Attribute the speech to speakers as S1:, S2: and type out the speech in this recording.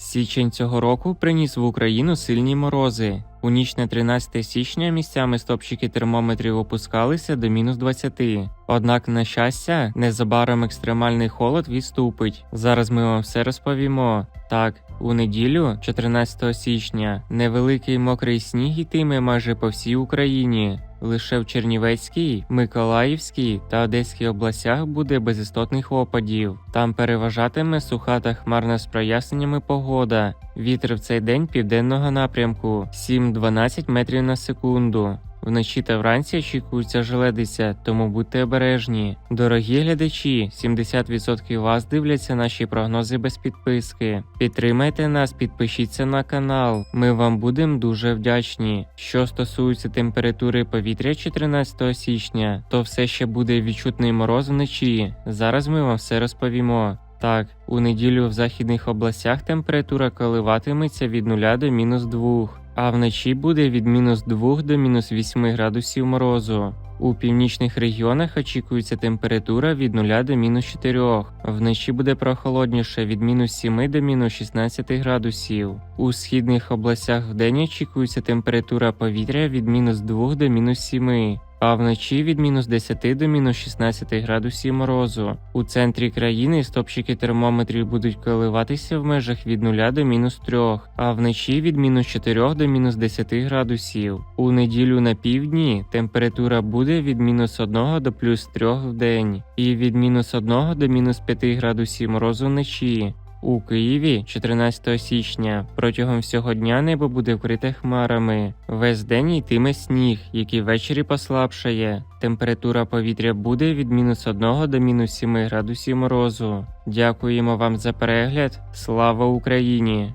S1: Січень цього року приніс в Україну сильні морози. У ніч на 13 січня місцями стопчики термометрів опускалися до мінус 20. Однак, на щастя, незабаром екстремальний холод відступить. Зараз ми вам все розповімо. Так, у неділю, 14 січня, невеликий мокрий сніг йтиме майже по всій Україні. Лише в Чернівецькій, Миколаївській та Одеській областях буде без істотних опадів. Там переважатиме суха та хмарна з проясненнями погода. Вітер в цей день південного напрямку 7-12 метрів на секунду. Вночі та вранці очікується желедиця, тому будьте обережні. Дорогі глядачі, 70% вас дивляться наші прогнози без підписки. Підтримайте нас, підпишіться на канал. Ми вам будемо дуже вдячні. Що стосується температури повітря 14 січня, то все ще буде відчутний мороз вночі. Зараз ми вам все розповімо. Так, у неділю в західних областях температура коливатиметься від 0 до мінус 2, а вночі буде від мінус 2 до мінус 8 градусів морозу. У північних регіонах очікується температура від 0 до мінус 4. Вночі буде прохолодніше від мінус 7 до мінус 16 градусів. У східних областях вдень очікується температура повітря від мінус 2 до мінус 7 а вночі від мінус 10 до мінус 16 градусів морозу. У центрі країни стопчики термометрів будуть коливатися в межах від 0 до мінус 3, а вночі від мінус 4 до мінус 10 градусів. У неділю на півдні температура буде від мінус 1 до плюс 3 в день, і від мінус 1 до мінус 5 градусів морозу вночі. У Києві 14 січня протягом всього дня небо буде вкрите хмарами. Весь день йтиме сніг, який ввечері послабшає. Температура повітря буде від мінус 1 до мінус 7 градусів морозу. Дякуємо вам за перегляд. Слава Україні!